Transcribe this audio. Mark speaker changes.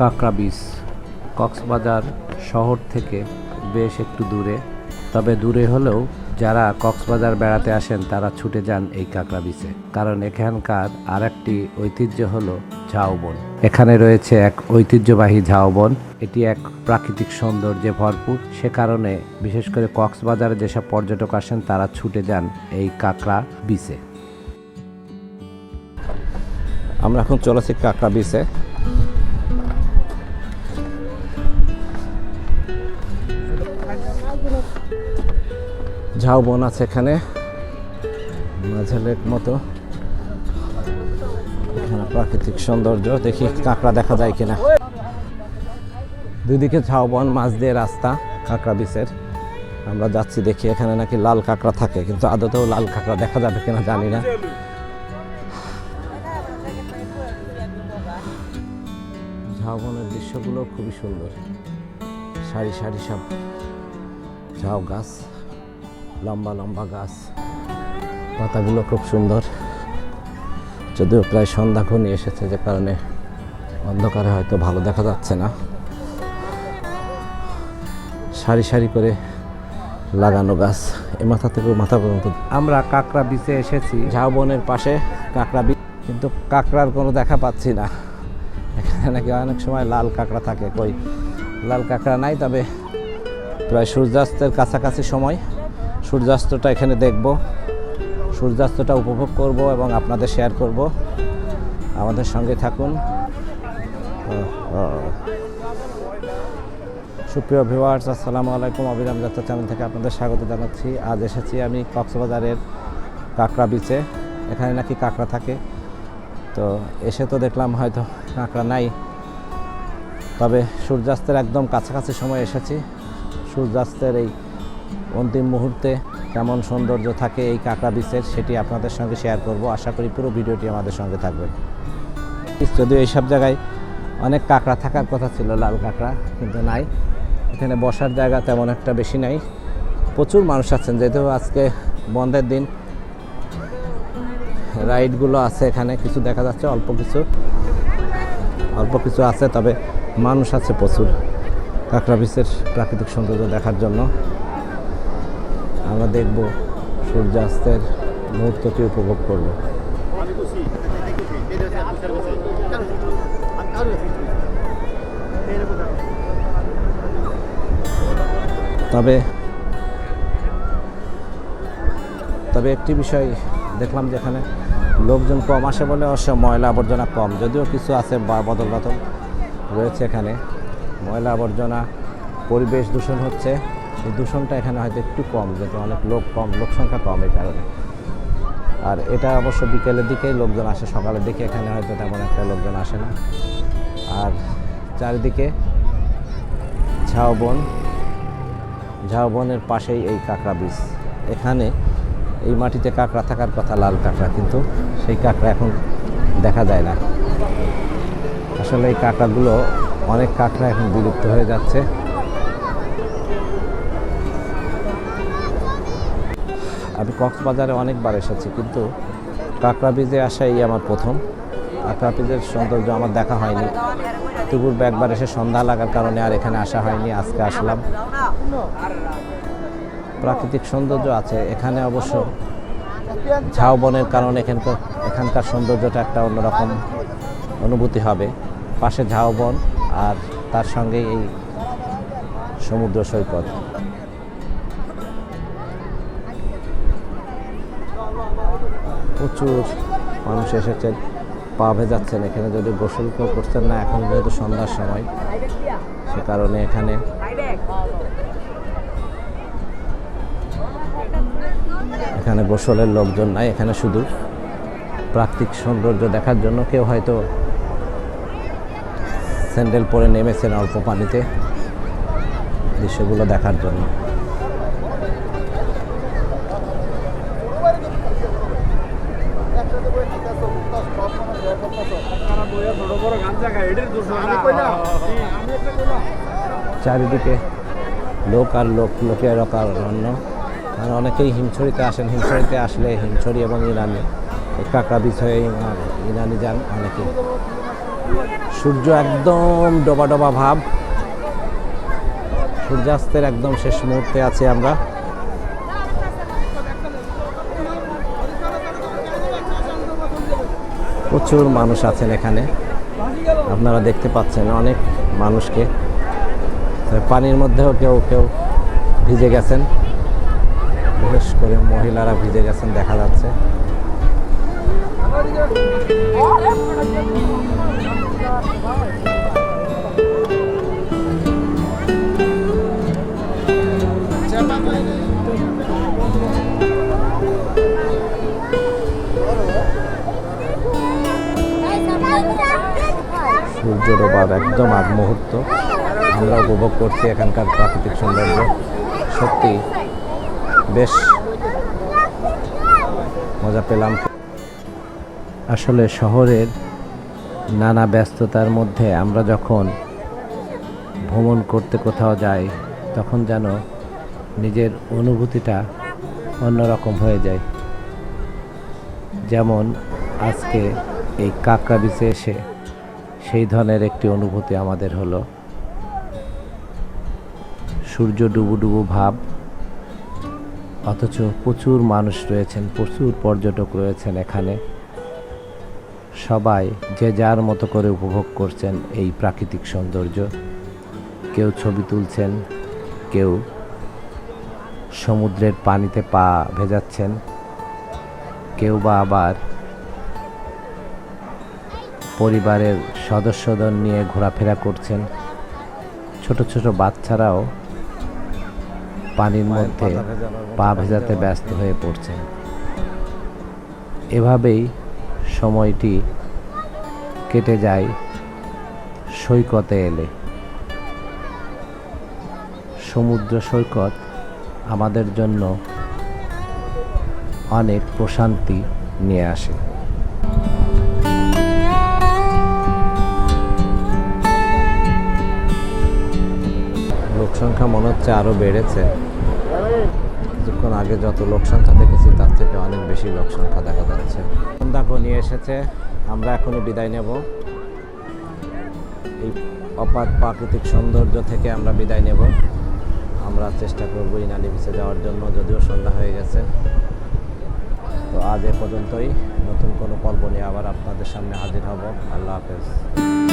Speaker 1: কাঁকড়া বীচ কক্সবাজার শহর থেকে বেশ একটু দূরে। তবে দূরে হলেও যারা কক্সবাজার বেড়াতে আসেন, তারা ছুটে যান এই কাঁকড়া বিচে। কারণ এখানকার আর একটি ঐতিহ্য হলো ঝাউবন এখানে রয়েছে এক ঐতিহ্যবাহী ঝাউবন এটি এক প্রাকৃতিক সৌন্দর্যে ভরপুর। সে কারণে বিশেষ করে কক্সবাজারে যেসব পর্যটক আসেন, তারা ছুটে যান এই কাঁকড়া বিচে। আমরা এখন চলেছি কাঁকড়া বিচে। ঝাউবন আছে এখানে মাঝেলের মতো। এখানে প্রাকৃতিক সৌন্দর্য, দেখি কাঁকড়া দেখা যায় কিনা। দুদিকে ঝাউবন মাছ দিয়ে রাস্তা, কাঁকড়া বিচের। আমরা যাচ্ছি দেখি, এখানে নাকি লাল কাঁকড়া থাকে, কিন্তু আদতেও লাল কাঁকড়া দেখা যাবে কিনা জানি না। ঝাউবনের দৃশ্যগুলো খুবই সুন্দর। সারি সারি সব ঝাউ গাছ। লম্বা লম্বা গাছ। পাতাগুলো খুব সুন্দর। যদিও প্রায় সন্ধ্যা ঘনিয়ে এসেছে যে কারণে অন্ধকারে হয়তো ভালো দেখা যাচ্ছে না। সারি সারি করে লাগানো গাছ। এ মাথা থেকে মাথা পর্যন্ত আমরা কাঁকড়া বিচে এসেছি। ঝাউবনের পাশে কাঁকড়া বীচ কিন্তু কাঁকড়ার কোনো দেখা পাচ্ছি না। এখানে নাকি অনেক সময় লাল কাঁকড়া থাকে। কই? লাল কাঁকড়া নাই তবে প্রায় সূর্যাস্তের কাছাকাছি সময় সূর্যাস্তটা এখানে দেখব। সূর্যাস্তটা উপভোগ করব এবং আপনাদের শেয়ার করব। আমাদের সঙ্গে থাকুন। সুপ্রিয় ভিউয়ার্স আসসালামু আলাইকুম। অবিরাম যাত্রা চ্যানেল থেকে আপনাদের স্বাগত জানাচ্ছি। আজ এসেছি আমি কক্সবাজারের কাঁকড়া বিচে এখানে নাকি কাঁকড়া থাকে। তো এসে তো দেখলাম হয়তো কাঁকড়া নাই। তবে সূর্যাস্তের একদম কাছাকাছি সময় এসেছি। সূর্যাস্তের এই অন্তিম মুহূর্তে কেমন সৌন্দর্য থাকে এই কাঁকড়া বিচের সেটি আপনাদের সঙ্গে শেয়ার করব। আশা করি পুরো ভিডিওটি আমাদের সঙ্গে থাকবে। যদিও এইসব জায়গায় অনেক কাঁকড়া থাকার কথা ছিল, লাল কাঁকড়া কিন্তু নাই। এখানে বসার জায়গা তেমন একটা বেশি নাই। প্রচুর মানুষ আছেন, যেহেতু আজকে বন্ধের দিন। রাইডগুলো আছে এখানে, কিছু দেখা যাচ্ছে, অল্প কিছু। অল্প কিছু আছে, তবে মানুষ আছে প্রচুর কাঁকড়া বিচের প্রাকৃতিক সৌন্দর্য দেখার জন্য। আমরা দেখব সূর্যাস্তের মুহূর্তটি উপভোগ করব। তবে তবে একটি বিষয় দেখলাম যেখানে লোকজন কম আসে বলে অবশ্য ময়লা আবর্জনা কম। যদিও কিছু আছে বা বদল বদল রয়েছে এখানে। ময়লা আবর্জনা, পরিবেশ দূষণ হচ্ছে। দূষণটা এখানে হয়তো একটু কম যেহেতু অনেক লোক কম, লোক সংখ্যা কম এই কারণে। আর এটা অবশ্য বিকেলের দিকেই লোকজন আসে, সকালের দিকে এখানে হয়তো তেমন একটা লোকজন আসে না। আর চারিদিকে ঝাউবন, ঝাউবনের পাশেই এই কাঁকড়া বীজ। এখানে এই মাটিতে কাঁকড়া থাকার কথা, লাল কাঁকড়া, কিন্তু সেই কাঁকড়া এখন দেখা যায় না। আসলে এই কাঁকড়াগুলো, অনেক কাঁকড়া এখন বিলুপ্ত হয়ে যাচ্ছে। কক্সবাজারে অনেকবার এসেছি, কিন্তু কাঁকড়া বীজে আসা এই আমার প্রথম। কাঁকড়া বীজের সৌন্দর্য আমার দেখা হয়নি। ইতিপূর্বে একবার এসে সন্ধ্যা লাগার কারণে আর এখানে আসা হয়নি, আজকে আসলাম। প্রাকৃতিক সৌন্দর্য আছে, এখানে অবশ্য ঝাউবনের কারণে এখানকার এখানকার সৌন্দর্যটা একটা অন্যরকম অনুভূতি হবে। পাশে ঝাউবন আর তার সঙ্গেই এই সমুদ্র সৈকত। প্রচুর মানুষ এসেছেন, পা ভেজাচ্ছেন। এখানে যদি গোসল কেউ করছেন না, এখন যেহেতু সন্ধ্যার সময়, সে কারণে এখানে এখানে গোসলের লোকজন নাই, এখানে শুধু প্রাকৃতিক সৌন্দর্য দেখার জন্য কেউ হয়তো স্যান্ডেল পরে নেমেছেন অল্প পানিতে, দৃশ্যগুলো দেখার জন্য। চারিদিকে লোক আর লোক লোকের অন্য। কারণ অনেকেই হিমছড়িতে আসেন, হিমছড়িতে আসলে হিমছড়ি এবং ইরানি কাঁকড়া বিষ হয়ে ইরানি যান অনেকে সূর্য একদম ডোবা ডোবা ভাব। সূর্যাস্তের একদম শেষ মুহূর্তে আছি আমরা। প্রচুর মানুষ আছেন এখানে। আপনারা দেখতে পাচ্ছেন অনেক মানুষকে। পানির মধ্যেও কেউ কেউ ভিজে গেছেন। বিশেষ করে মহিলারা ভিজে গেছেন দেখা যাচ্ছে। সূর্য ডোবার একদম আগ মুহূর্ত। আমরা উপভোগ করছি এখানকার প্রাকৃতিক সৌন্দর্য। সত্যি বেশ মজা পেলাম। আসলে শহরের নানা ব্যস্ততার মধ্যে আমরা যখন ভ্রমণ করতে কোথাও যাই, তখন যেন নিজের অনুভূতিটা অন্যরকম হয়ে যায়। যেমন আজকে এই কাকরা বিচে এসে সেই ধরনের একটি অনুভূতি আমাদের হলো। সূর্য ডুবু ডুবু ভাব, অথচ প্রচুর মানুষ রয়েছেন, প্রচুর পর্যটক রয়েছেন এখানে। সবাই যে যার মতো করে উপভোগ করছেন এই প্রাকৃতিক সৌন্দর্য। কেউ ছবি তুলছেন, কেউ সমুদ্রের পানিতে পা ভেজাচ্ছেন, কেউ বা আবার পরিবারের সদস্যদের নিয়ে ঘোরাফেরা করছেন। ছোট ছোট বাচ্চারাও পানির মধ্যে পা ভেজাতে ব্যস্ত হয়ে পড়ছেন। এভাবেই সময়টি কেটে যায় সৈকতে এলে। সমুদ্র সৈকত আমাদের জন্য অনেক প্রশান্তি নিয়ে আসে। লোক সংখ্যা মনে হচ্ছে আরও বেড়েছে। কিছুক্ষণ আগে যত লোক সংখ্যা দেখেছি, তার থেকে অনেক বেশি লোক সংখ্যা দেখা যাচ্ছে। দেখো নিয়ে এসেছে। আমরা এখনই বিদায় নেব। এই অপার প্রাকৃতিক সৌন্দর্য থেকে আমরা বিদায় নেব। আমরা চেষ্টা করব ইনানি বিচে যাওয়ার জন্য, যদিও সন্ধ্যা হয়ে গেছে। তো আজ এ পর্যন্তই। নতুন কোনো পর্ব নিয়ে আবার আপনাদের সামনে হাজির হব। আল্লাহ হাফেজ।